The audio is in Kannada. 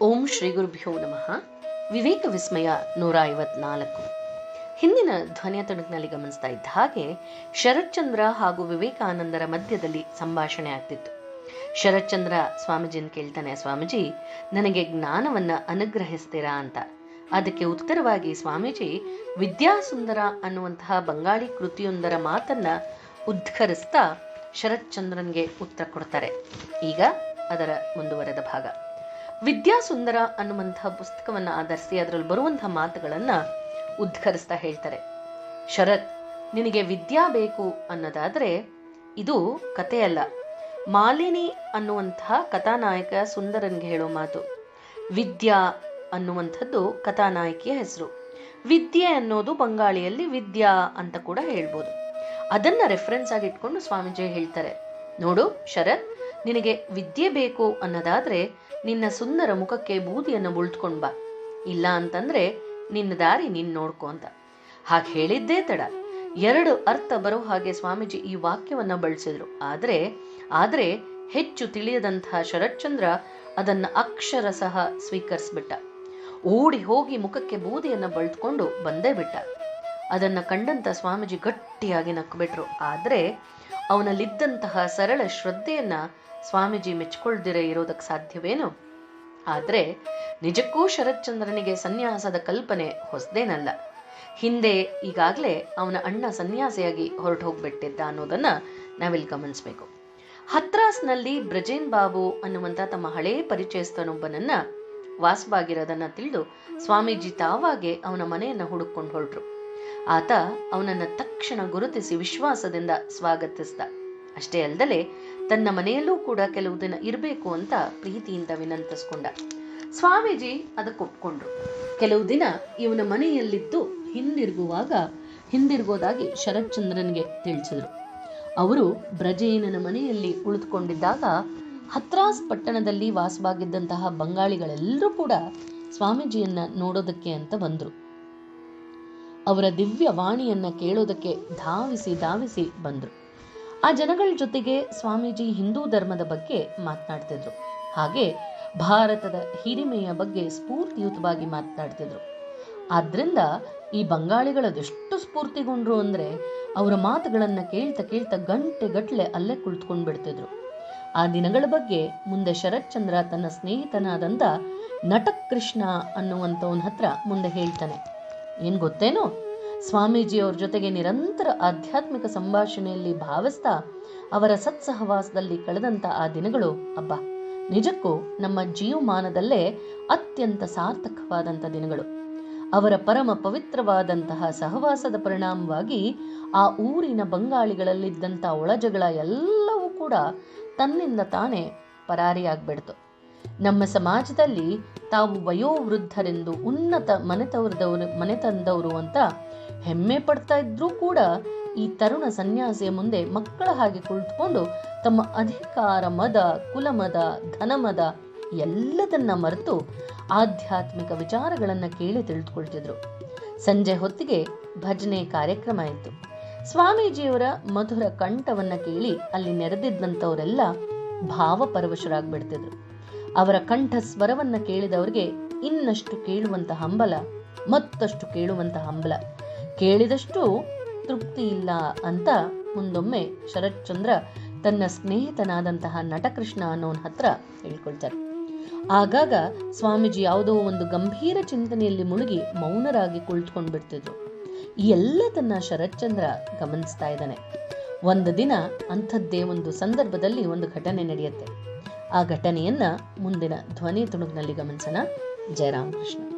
ಓಂ ಶ್ರೀ ಗುರುಭ್ಯೋ ನಮಃ. ವಿವೇಕ ವಿಸ್ಮಯ ನೂರ ಐವತ್ನಾಲ್ಕು ಹಿಂದಿನ ಧ್ವನಿಯ ತುಣುಕಿನಲ್ಲಿ ಗಮನಿಸ್ತಾ ಇದ್ದ ಹಾಗೆ ಶರತ್ಚಂದ್ರ ಹಾಗೂ ವಿವೇಕಾನಂದರ ಮಧ್ಯದಲ್ಲಿ ಸಂಭಾಷಣೆ ಆಗ್ತಿತ್ತು. ಶರತ್ಚಂದ್ರ ಸ್ವಾಮೀಜಿನ ಕೇಳ್ತಾನೆ, ಸ್ವಾಮೀಜಿ, ನನಗೆ ಜ್ಞಾನವನ್ನ ಅನುಗ್ರಹಿಸ್ತೀರಾ ಅಂತ. ಅದಕ್ಕೆ ಉತ್ತರವಾಗಿ ಸ್ವಾಮೀಜಿ, ವಿದ್ಯಾಸುಂದರ ಅನ್ನುವಂತಹ ಬಂಗಾಳಿ ಕೃತಿಯೊಂದರ ಮಾತನ್ನ ಉದ್ಘರಿಸ್ತಾ ಶರತ್ಚಂದ್ರನ್ಗೆ ಉತ್ತರ ಕೊಡ್ತಾರೆ. ಈಗ ಅದರ ಮುಂದುವರೆದ ಭಾಗ. ವಿದ್ಯಾಸುಂದರ ಅನ್ನುವಂತಹ ಪುಸ್ತಕವನ್ನ ಆಧರಿಸಿ ಅದರಲ್ಲಿ ಬರುವಂತಹ ಮಾತುಗಳನ್ನ ಉದ್ಘರಿಸ್ತಾ ಹೇಳ್ತಾರೆ. ಶರತ್, ನಿನಗೆ ವಿದ್ಯಾ ಬೇಕು ಅನ್ನೋದಾದ್ರೆ ಇದು ಕಥೆಯಲ್ಲ. ಮಾಲಿನಿ ಅನ್ನುವಂತಹ ಕಥಾನಾಯಕ ಸುಂದರನ್ಗೆ ಹೇಳೋ ಮಾತು. ವಿದ್ಯಾ ಅನ್ನುವಂಥದ್ದು ಕಥಾನಾಯಕಿಯ ಹೆಸರು. ವಿದ್ಯೆ ಅನ್ನೋದು ಬಂಗಾಳಿಯಲ್ಲಿ ವಿದ್ಯಾ ಅಂತ ಕೂಡ ಹೇಳ್ಬೋದು. ಅದನ್ನ ರೆಫರೆನ್ಸ್ ಆಗಿ ಇಟ್ಕೊಂಡು ಸ್ವಾಮೀಜಿ ಹೇಳ್ತಾರೆ. ನೋಡು ಶರತ್, ನಿನಗೆ ವಿದ್ಯೆ ಬೇಕು ಅನ್ನೋದಾದ್ರೆ ನಿನ್ನ ಸುಂದರ ಮುಖಕ್ಕೆ ಬೂದಿಯನ್ನು ಬುಳ್ತ್ಕೊಂಡ್ ಬಾ. ಇಲ್ಲ ಅಂತಂದ್ರೆ ನಿನ್ನ ದಾರಿ ನಿನ್ ನೋಡ್ಕೊ ಅಂತ. ಹಾಗೆ ಹೇಳಿದ್ದೇ ತಡ. ಎರಡು ಅರ್ಥ ಬರೋ ಹಾಗೆ ಸ್ವಾಮೀಜಿ ಈ ವಾಕ್ಯವನ್ನ ಬಳಸಿದ್ರು. ಆದ್ರೆ ಆದ್ರೆ ಹೆಚ್ಚು ತಿಳಿಯದಂತಹ ಶರತ್ಚಂದ್ರ ಅದನ್ನ ಅಕ್ಷರ ಸಹ ಸ್ವೀಕರಿಸ್ಬಿಟ್ಟ. ಓಡಿ ಹೋಗಿ ಮುಖಕ್ಕೆ ಬೂದಿಯನ್ನ ಬಳ್ತ್ಕೊಂಡು ಬಂದೇ ಬಿಟ್ಟ. ಅದನ್ನ ಕಂಡಂತ ಸ್ವಾಮೀಜಿ ಗಟ್ಟಿಯಾಗಿ ನಕ್ಬಿಟ್ರು. ಆದ್ರೆ ಅವನಲ್ಲಿದ್ದಂತಹ ಸರಳ ಶ್ರದ್ಧೆಯನ್ನ ಸ್ವಾಮೀಜಿ ಮೆಚ್ಕೊಳ್ದಿರೇ ಇರೋದಕ್ಕೆ ಸಾಧ್ಯವೇನು? ಆದರೆ ನಿಜಕ್ಕೂ ಶರತ್ಚಂದ್ರನಿಗೆ ಸನ್ಯಾಸದ ಕಲ್ಪನೆ ಹೊಸದೇನಲ್ಲ. ಹಿಂದೆ ಈಗಾಗಲೇ ಅವನ ಅಣ್ಣ ಸನ್ಯಾಸಿಯಾಗಿ ಹೊರಟು ಹೋಗ್ಬಿಟ್ಟಿದ್ದ ಅನ್ನೋದನ್ನ ನಾವಿಲ್ಲಿ ಗಮನಿಸ್ಬೇಕು. ಹತ್ರಾಸ್ನಲ್ಲಿ ಬ್ರಜೇನ್ ಬಾಬು ಅನ್ನುವಂತ ತಮ್ಮ ಹಳೇ ಪರಿಚಯಸ್ಥನೊಬ್ಬನನ್ನ ವಾಸವಾಗಿರೋದನ್ನ ತಿಳಿದು ಸ್ವಾಮೀಜಿ ತಾವಾಗೆ ಅವನ ಮನೆಯನ್ನ ಹುಡುಕೊಂಡು ಹೊರಟ್ರು. ಆತ ಅವನನ್ನ ತಕ್ಷಣ ಗುರುತಿಸಿ ವಿಶ್ವಾಸದಿಂದ ಸ್ವಾಗತಿಸಿದ. ಅಷ್ಟೇ ಅಲ್ಲದೆ ತನ್ನ ಮನೆಯಲ್ಲೂ ಕೂಡ ಕೆಲವು ದಿನ ಇರಬೇಕು ಅಂತ ಪ್ರೀತಿಯಿಂದ ವಿನಂತಿಸ್ಕೊಂಡ. ಸ್ವಾಮೀಜಿ ಅದಕ್ಕೆ ಒಪ್ಕೊಂಡ್ರು ಕೆಲವು ದಿನ ಇವನ ಮನೆಯಲ್ಲಿದ್ದು ಹಿಂದಿರುಗುವಾಗ ಹಿಂದಿರುಗೋದಾಗಿ ಶರತ್ಚಂದ್ರನಿಗೆ ತಿಳಿಸಿದ್ರು. ಅವರು ಬ್ರಜೇನನ ಮನೆಯಲ್ಲಿ ಉಳಿದುಕೊಂಡಿದ್ದಾಗ ಹತ್ರಾಸ್ ಪಟ್ಟಣದಲ್ಲಿ ವಾಸವಾಗಿದ್ದಂತಹ ಬಂಗಾಳಿಗಳೆಲ್ಲರೂ ಕೂಡ ಸ್ವಾಮೀಜಿಯನ್ನ ನೋಡೋದಕ್ಕೆ ಅಂತ ಬಂದ್ರು. ಅವರ ದಿವ್ಯ ವಾಣಿಯನ್ನ ಕೇಳೋದಕ್ಕೆ ಧಾವಿಸಿ ಧಾವಿಸಿ ಬಂದರು. ಆ ಜನಗಳ ಜೊತೆಗೆ ಸ್ವಾಮೀಜಿ ಹಿಂದೂ ಧರ್ಮದ ಬಗ್ಗೆ ಮಾತನಾಡ್ತಿದ್ರು. ಹಾಗೆ ಭಾರತದ ಹಿರಿಮೆಯ ಬಗ್ಗೆ ಸ್ಫೂರ್ತಿಯುತವಾಗಿ ಮಾತನಾಡ್ತಿದ್ರು. ಆದ್ರಿಂದ ಈ ಬಂಗಾಳಿಗಳದೆಷ್ಟು ಸ್ಫೂರ್ತಿಗೊಂಡ್ರು ಅಂದ್ರೆ ಅವರ ಮಾತುಗಳನ್ನ ಕೇಳ್ತಾ ಕೇಳ್ತಾ ಗಂಟೆ ಗಟ್ಲೆ ಅಲ್ಲೇ ಕುಳಿತುಕೊಂಡು ಬಿಡ್ತಿದ್ರು. ಆ ದಿನಗಳ ಬಗ್ಗೆ ಮುಂದೆ ಶರತ್ಚಂದ್ರ ತನ್ನ ಸ್ನೇಹಿತನಾದಂತ ನಟಕೃಷ್ಣ ಅನ್ನುವಂಥವನ ಹತ್ರ ಮುಂದೆ ಹೇಳ್ತಾನೆ. ಏನ್ ಗೊತ್ತೇನೋ? ಸ್ವಾಮೀಜಿ ಅವ್ರ ಜೊತೆಗೆ ನಿರಂತರ ಆಧ್ಯಾತ್ಮಿಕ ಸಂಭಾಷಣೆಯಲ್ಲಿ ಭಾವಿಸ್ತಾ ಅವರ ಸತ್ಸಹವಾಸದಲ್ಲಿ ಕಳೆದಂಥ ಆ ದಿನಗಳು, ಅಬ್ಬಾ, ನಿಜಕ್ಕೂ ನಮ್ಮ ಜೀವಮಾನದಲ್ಲೇ ಅತ್ಯಂತ ಸಾರ್ಥಕವಾದಂಥ ದಿನಗಳು. ಅವರ ಪರಮ ಪವಿತ್ರವಾದಂತಹ ಸಹವಾಸದ ಪರಿಣಾಮವಾಗಿ ಆ ಊರಿನ ಬಂಗಾಳಿಗಳಲ್ಲಿದ್ದಂಥ ಒಳಜಗಳ ಎಲ್ಲವೂ ಕೂಡ ತನ್ನಿಂದ ತಾನೇ ಪರಾರಿಯಾಗ್ಬಿಡ್ತು. ನಮ್ಮ ಸಮಾಜದಲ್ಲಿ ತಾವು ವಯೋವೃದ್ಧರೆಂದು ಉನ್ನತ ಮನೆತವರದವರು ಮನೆತಂದವರು ಅಂತ ಹೆಮ್ಮೆ ಪಡ್ತಾ ಇದ್ರೂ ಕೂಡ ಈ ತರುಣ ಸನ್ಯಾಸಿಯ ಮುಂದೆ ಮಕ್ಕಳ ಹಾಗೆ ಕುಳಿತುಕೊಂಡು ತಮ್ಮ ಅಧಿಕಾರ, ಮದ, ಕುಲಮದ, ಧನಮದ ಎಲ್ಲದನ್ನ ಮರೆತು ಆಧ್ಯಾತ್ಮಿಕ ವಿಚಾರಗಳನ್ನ ಕೇಳಿ ತಿಳಿದುಕೊಳ್ತಿದ್ರು. ಸಂಜೆ ಹೊತ್ತಿಗೆ ಭಜನೆ ಕಾರ್ಯಕ್ರಮ ಇತ್ತು ಸ್ವಾಮೀಜಿಯವರ ಮಧುರ ಕಂಠವನ್ನ ಕೇಳಿ ಅಲ್ಲಿ ನೆರೆದಿದ್ದಂಥವರೆಲ್ಲ ಭಾವಪರವಶರಾಗ್ಬಿಡ್ತಿದ್ರು. ಅವರ ಕಂಠ ಸ್ವರವನ್ನ ಕೇಳಿದವರಿಗೆ ಇನ್ನಷ್ಟು ಕೇಳುವಂತ ಹಂಬಲ, ಮತ್ತಷ್ಟು ಕೇಳುವಂತ ಹಂಬಲ. ಕೇಳಿದಷ್ಟು ತೃಪ್ತಿ ಇಲ್ಲ ಅಂತ ಮುಂದೊಮ್ಮೆ ಶರತ್ಚಂದ್ರ ತನ್ನ ಸ್ನೇಹಿತನಾದಂತಹ ನಟಕೃಷ್ಣ ಅನ್ನೋನ್ ಹತ್ರ ಹೇಳ್ಕೊಳ್ತಾರೆ. ಆಗಾಗ ಸ್ವಾಮೀಜಿ ಯಾವುದೋ ಒಂದು ಗಂಭೀರ ಚಿಂತನೆಯಲ್ಲಿ ಮುಳುಗಿ ಮೌನರಾಗಿ ಕುಳಿತುಕೊಂಡು ಬಿಡ್ತಿದ್ರು ಈ ಎಲ್ಲದನ್ನ ಶರತ್ಚಂದ್ರ ಗಮನಿಸ್ತಾ ಇದ್ದಾನೆ. ಒಂದು ದಿನ ಅಂಥದ್ದೇ ಒಂದು ಸಂದರ್ಭದಲ್ಲಿ ಒಂದು ಘಟನೆ ನಡೆಯುತ್ತೆ. ಆ ಘಟನೆಯನ್ನ ಮುಂದಿನ ಧ್ವನಿ ತುಣುಕಿನಲ್ಲಿ ಗಮನಿಸೋಣ. ಜಯರಾಮ್ ಕೃಷ್ಣ